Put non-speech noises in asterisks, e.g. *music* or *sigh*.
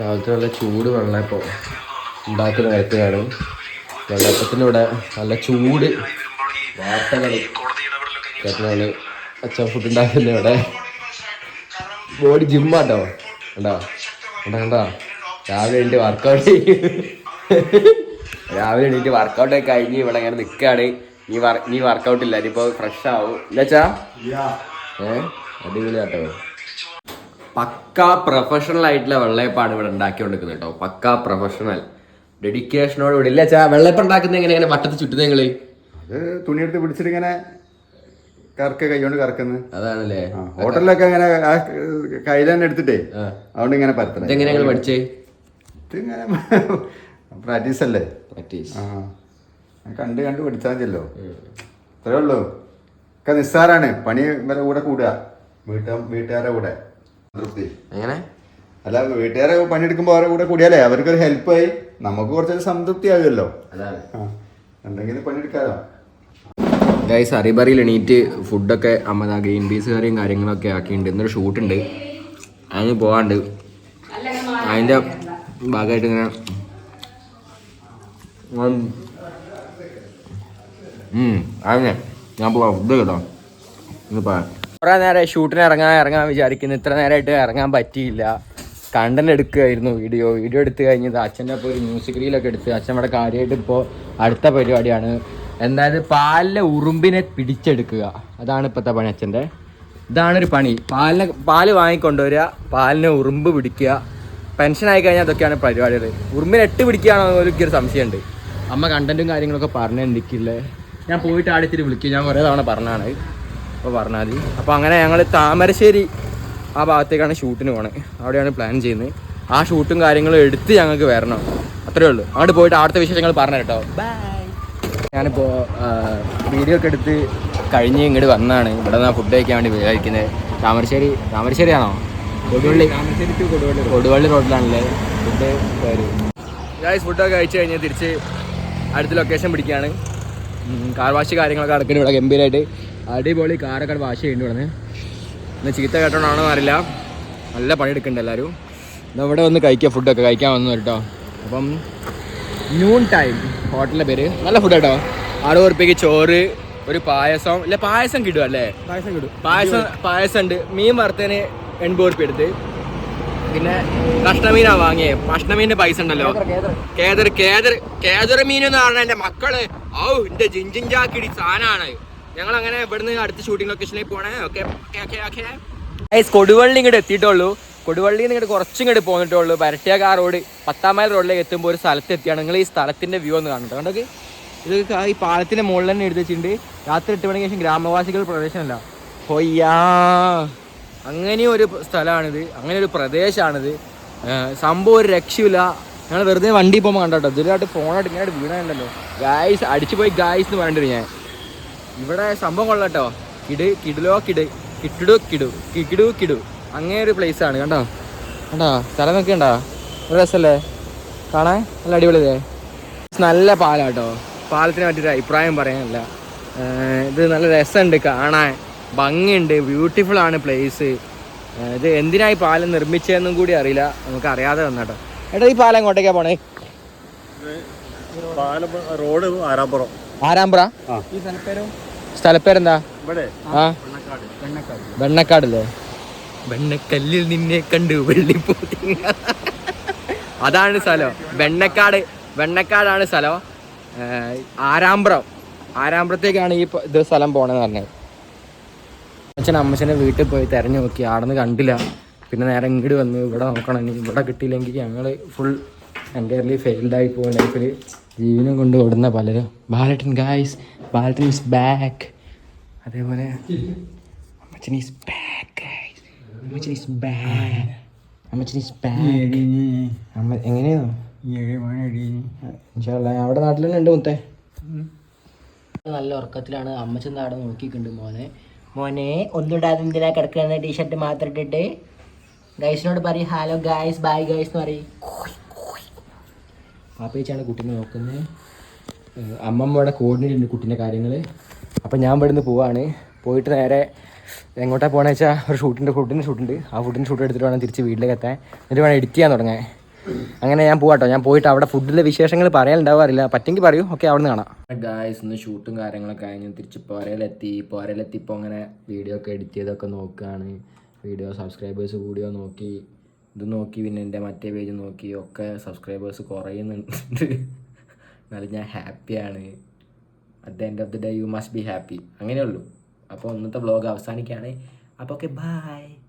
രാവിലത്തെ നല്ല ചൂട് വെള്ളയപ്പം ഉണ്ടാക്കുന്ന കാര്യത്തിലാണ് വെള്ളയപ്പത്തിന്റെ ഇവിടെ നല്ല ചൂട് വാർത്തകൾ കേട്ടതാണ്. അച്ഛൻ ഫുഡ് ഉണ്ടാക്കുന്ന ഇവിടെ? ബോഡി ജിമ്മാട്ടോ കണ്ടാ? കണ്ടാ കണ്ടാ? രാവിലെ എണീറ്റ് വർക്കൗട്ട് ചെയ്യും. രാവിലെ എണീറ്റ് വർക്കൗട്ട് ഒക്കെ കഴിഞ്ഞ് ഇവിടെ ഇങ്ങനെ നിൽക്കുകയാണ് നീ വർ നീ വർക്കൗട്ട് ഇല്ല. ഇനിയിപ്പോൾ ഫ്രഷ് ആവും. ഇല്ലച്ചാ ഏ? അടിപൊളിയാട്ടോ. പക്ക പ്രൊഫഷണൽ ആയിട്ടുള്ള വെള്ളയപ്പാണ് ഇവിടെ ഉണ്ടാക്കിക്കൊണ്ടിരിക്കുന്നത് കേട്ടോ. പക്ക പ്രൊഫഷണൽ ഡെഡിക്കേഷനോട് കൂടി. ഇല്ല ചാ വെള്ളയപ്പം ഉണ്ടാക്കുന്നത് എങ്ങനെ എങ്ങനെ വട്ടത്തിൽ ചുറ്റുന്നത് നിങ്ങൾ? തുണിയെടുത്ത് പിടിച്ചിട്ട് ഇങ്ങനെ കറക്ക കൈകൊണ്ട് കറക്കുന്നു. അതാണല്ലേ? ഹോട്ടലിലൊക്കെ അങ്ങനെ ആ കയ്യിൽ തന്നെ എടുത്തിട്ടേ. അതുകൊണ്ട് ഇങ്ങനെ പരത്തണം. ഇതെങ്ങനെ നിങ്ങൾ പഠിച്ചേ? ഇങ്ങനെ പ്രാക്ടീസ് *laughs* അല്ലേ? പ്രാക്ടീസ് ആ. കണ്ട് കണ്ട് പഠിച്ചാൽ മതിയല്ലോ. അത്രേ ഉള്ളൂ. ഒക്കെ നിസ്സാരാണ്. പണി വരെ കൂടെ കൂടുക. വീട്ട വീട്ടുകാരുടെ കൂടെ. തൃപ്തി എങ്ങനെ? അല്ല വീട്ടുകാരെ പണിയെടുക്കുമ്പോൾ അവരുടെ കൂടെ കൂടിയാലേ അവർക്കൊരു ഹെൽപ്പായി നമുക്ക് കുറച്ചൊരു സംതൃപ്തി ആകുമല്ലോ എന്തെങ്കിലും പണിയെടുക്കാലോ? ഗൈസ് അറിബറിയിൽ എണീറ്റ് ഫുഡൊക്കെ അമ്മ ഗ്രീൻ പീസ് കറിയും കാര്യങ്ങളൊക്കെ ആക്കിയിട്ടുണ്ട് ഇന്നൊരു ഷൂട്ടുണ്ട് അതിന് പോകാണ്ട് അതിന്റെ ഭാഗമായിട്ട് ഇങ്ങനെ അതന്നെ ഞാൻ പോവാം. ഫുഡ് കേട്ടോ. ഇന്ന് പോവാം കുറേ നേരം ഷൂട്ടിന് ഇറങ്ങാൻ ഇറങ്ങാൻ വിചാരിക്കുന്നു. ഇത്ര നേരമായിട്ട് ഇറങ്ങാൻ പറ്റിയില്ല. കണ്ടന്റ് എടുക്കുകയായിരുന്നു വീഡിയോ വീഡിയോ എടുത്തു കഴിഞ്ഞത് അച്ഛന്റെ അപ്പോൾ ഒരു മ്യൂസിക് റീലൊക്കെ എടുത്ത് അച്ഛൻ ഇവിടെ കാര്യമായിട്ട് ഇപ്പോൾ അടുത്ത പരിപാടിയാണ്. എന്തായാലും പാലിലെ ഉറുമ്പിനെ പിടിച്ചെടുക്കുക. അതാണ് ഇപ്പോഴത്തെ പണി അച്ഛന്റെ. ഇതാണൊരു പണി. പാലിനെ പാൽ വാങ്ങിക്കൊണ്ടുവരിക പാലിനെ ഉറുമ്പ് പിടിക്കുക. പെൻഷൻ ആയി കഴിഞ്ഞാൽ അതൊക്കെയാണ് പരിപാടികൾ. ഉറുമ്പിനെ എട്ട് പിടിക്കുകയാണോ എനിക്കൊരു സംശയമുണ്ട്. അമ്മ കണ്ടന്റും കാര്യങ്ങളൊക്കെ പറഞ്ഞു എന്തൊക്കെയില്ലേ ഞാൻ പോയിട്ട് ആടിത്തിരി വിളിക്കും. ഞാൻ കുറേ തവണ പറഞ്ഞാണ് അപ്പോൾ പറഞ്ഞാൽ അപ്പോൾ അങ്ങനെ ഞങ്ങൾ താമരശ്ശേരി ആ ഭാഗത്തേക്കാണ് ഷൂട്ടിന് പോണത് അവിടെയാണ് പ്ലാൻ ചെയ്യുന്നത്. ആ ഷൂട്ടും കാര്യങ്ങളും എടുത്ത് ഞങ്ങൾക്ക് വരണം. അത്രേ ഉള്ളൂ. അങ്ങോട്ട് പോയിട്ട് അടുത്ത വിശേഷങ്ങൾ പറഞ്ഞു കേട്ടോ ഞാനിപ്പോൾ വീഡിയോ ഒക്കെ എടുത്ത് കഴിഞ്ഞ് ഇങ്ങോട്ട് വന്നാണ്. ഇവിടെ നിന്ന് ഫുഡ് കഴിക്കാൻ വേണ്ടി വിചാരിക്കുന്നത് താമരശ്ശേരി താമരശ്ശേരി ആണോ കൊടുവള്ളി. താമരശ്ശേരി കൊടുവള്ളി റോഡിലാണല്ലേ ഫുഡ് ഗായ്സ് ഫുഡൊക്കെ കഴിച്ച് കഴിഞ്ഞ് തിരിച്ച് അടുത്ത ലൊക്കേഷൻ പിടിക്കുകയാണ്. കാർ വാഷ് കാര്യങ്ങളൊക്കെ നടക്കുന്നത് ഇവിടെ ഗംഭീരമായിട്ട് അടിപൊളി കാറൊക്കെ വാഷ് കഴിഞ്ഞു ഇവിടെ ഇന്ന് ചീത്ത കേട്ടോണ്ടാണോ അറിയില്ല. നല്ല പണിയെടുക്കുന്നുണ്ട് എല്ലാവരും ഇവിടെ വന്ന് കഴിക്കുക ഫുഡൊക്കെ കഴിക്കാൻ വന്നു കേട്ടോ. അപ്പം ന്യൂൺ ടൈം ഹോട്ടലിന്റെ പേര്. നല്ല ഫുഡ് കേട്ടോ ആറ് ഉറപ്പിക്ക് ചോറ് ഒരു പായസം. ഇല്ല പായസം കിട്ടും അല്ലേ? പായസം കിട്ടും. പായസം പായസം ഉണ്ട് മീൻ വറുത്തതിന് എൺപത് ഉറുപ്പ്യ എടുത്ത്. പിന്നെ കഷ്ണമീനാ വാങ്ങിയേ. കഷ്ണമീനിന്റെ പൈസ ഉണ്ടല്ലോ. കേദർ കേദർ കേദർ മീൻ എന്ന് പറഞ്ഞ എന്റെ മക്കൾ. ഔ എന്റെ ജിഞ്ചിഞ്ചാക്കിടി സാധനമാണ് ഞങ്ങൾ അങ്ങനെ ഇവിടുന്ന് അടുത്ത ഷൂട്ടിംഗ് ലൊക്കേഷനിൽ പോണേ. ഓക്കെ കൊടുവള്ളി ഇങ്ങോട്ട് എത്തിയിട്ടുള്ളൂ. കൊടുവള്ളി ഇങ്ങോട്ട് കുറച്ചും ഇങ്ങോട്ട് പോന്നിട്ടുള്ളൂ. പരട്ടിയാക്കാർ റോഡ് പത്താം മൈൽ റോഡിലേക്ക് എത്തുമ്പോൾ ഒരു സ്ഥലത്ത് എത്തിയാണ്. നിങ്ങൾ ഈ സ്ഥലത്തിന്റെ വ്യൂ ഒന്ന് കാണുന്നത് കണ്ടോക്കെ ഇത്? ഈ പാലത്തിന്റെ മുകളിൽ തന്നെ എഴുതി വെച്ചിട്ടുണ്ട്. രാത്രി എട്ട് മണിക്ക് ശേഷം ഗ്രാമവാസികൾ പ്രവേശനമല്ല. ഹൊയ്യാ. അങ്ങനെ ഒരു സ്ഥലമാണിത്. അങ്ങനെ ഒരു പ്രദേശമാണിത്. സംഭവം ഒരു രക്ഷയില്ല ഞങ്ങൾ വെറുതെ വണ്ടി പോകുമ്പോൾ കണ്ടോ ഇതിലായിട്ട് ഫോണായിട്ട് ഇങ്ങനെ വീണുണ്ടല്ലോ ഗായ്സ് അടിച്ചു പോയി ഗായ്സ് എന്ന് പറഞ്ഞിട്ടുണ്ട് ഞാൻ. ഇവിടെ സംഭവം കൊള്ളട്ടോ. കിട് കിടിലോ കിട് കിട്ടിടു കിടു കിടു കിടു. അങ്ങനെ ഒരു പ്ലേസ് ആണ് കണ്ടോ? കണ്ടോ? സ്ഥലം നോക്കി കണ്ടോ ഒരു രസമല്ലേ കാണാൻ? നല്ല അടിപൊളിയല്ലേ? നല്ല പാലാട്ടോ. പാലത്തിനെ പറ്റിയൊരു അഭിപ്രായം പറയാനല്ല. ഇത് നല്ല രസമുണ്ട് കാണാൻ. ഭംഗിയുണ്ട് ബ്യൂട്ടിഫുൾ ആണ് പ്ലേസ് ഇത് എന്തിനായി പാലം നിർമ്മിച്ചതെന്നും കൂടി അറിയില്ല. നമുക്ക് അറിയാതെ വന്നാട്ടോ. എടാ ഈ പാലം എങ്ങോട്ടേക്കാ പോണേ? റോഡ് ആരാപ്പുറം ആരാമ്പ്ര? സ്ഥലപ്പേരെന്താ ആ. വെണ്ണക്കാടല്ലേ? വെണ്ണക്കല്ലിൽ നിന്നെ കണ്ടു വെള്ളിപ്പൂ അതാണ് സ്ഥലം. വെണ്ണക്കാട് വെണ്ണക്കാടാണ് സ്ഥലം. ആരാമ്പ്രം. ആരാമ്പ്രത്തേക്കാണ് ഈ ഇത് സ്ഥലം പോണെന്ന് പറഞ്ഞത്. അച്ഛൻ അമ്മച്ചനെ വീട്ടിൽ പോയി തെരഞ്ഞു നോക്കി. ആടന്ന് കണ്ടില്ല. പിന്നെ നേരെ ഇങ്ങോട്ട് വന്നു ഇവിടെ നോക്കണം. ഇനി ഇവിടെ കിട്ടിയില്ലെങ്കിൽ ഞങ്ങൾ ഫുൾ എന്റയർലി ഫെയിൽഡായി പോകും ലൈഫിൽ ജീവനും കൊണ്ട് ഓടുന്ന പലരും. Balettan guys Balettan is back അതേപോലെ അമ്മച്ചൻ അവിടെ നാട്ടിൽ തന്നെ ഉണ്ട് മുത്തേ. നല്ല ഉറക്കത്തിലാണ്. അമ്മച്ചൻ നാട് നോക്കിയിട്ടുണ്ട് മോനെ. മോനെ ഒന്നുമിടാതെ എന്തിനാ കിടക്കുന്ന ടീഷർട്ട് മാത്രം ഇട്ടിട്ട്. ഗൈസിനോട് പറയും ഹലോ ഗൈസ് ബൈ ഗൈസ് എന്ന് പറയും. പാപ്പേച്ചാണ് കുട്ടീനെ നോക്കുന്നത് അമ്മമ്മയുടെ കോർഡിനേറ്റ് കുട്ടീന്റെ കാര്യങ്ങൾ അപ്പോൾ ഞാൻ ഇവിടെ നിന്ന് പോവാണ്. പോയിട്ട് നേരെ എങ്ങോട്ടാണ് പോകണമെന്ന് വെച്ചാൽ ഒരു ഷൂട്ടിന്റെ ഫുഡിന്റെ ഷൂട്ടുണ്ട് ആ ഫുഡിന്റെ ഷൂട്ട് എടുത്തിട്ട് വേണം തിരിച്ച് വീട്ടിലേക്ക് എത്താൻ. എന്നിട്ട് വേണം എഡിറ്റ് ചെയ്യാൻ തുടങ്ങാൻ. അങ്ങനെ ഞാൻ പോവാട്ടോ. ഞാൻ പോയിട്ട് അവിടെ ഫുഡിലെ വിശേഷങ്ങൾ പറയാനുണ്ടാവാറില്ല പറ്റെങ്കിൽ പറയൂ. ഓക്കെ അവിടെ നിന്ന് കാണാം ഗായ്സ് ഇന്ന് ഷൂട്ടും കാര്യങ്ങളൊക്കെ കഴിഞ്ഞ് തിരിച്ച് പോരയിലെത്തി. പോരയിലെത്തി ഇപ്പോൾ അങ്ങനെ വീഡിയോ ഒക്കെ എഡിറ്റ് ചെയ്തൊക്കെ നോക്കുകയാണ് വീഡിയോ സബ്സ്ക്രൈബേഴ്സ് കൂടിയോ നോക്കി. ഇത് നോക്കി പിന്നെ എന്റെ മറ്റേ പേജ് നോക്കി ഒക്കെ സബ്സ്ക്രൈബേഴ്സ് കുറയുന്നുണ്ട്. എന്നാലും ഞാൻ ഹാപ്പിയാണ് at the end of the day you must be happy അങ്ങനെയുള്ളൂ. അപ്പോൾ ഇന്നത്തെ വ്ളോഗ് അവസാനിക്കുകയാണ്. അപ്പോൾ ഓക്കെ ബൈ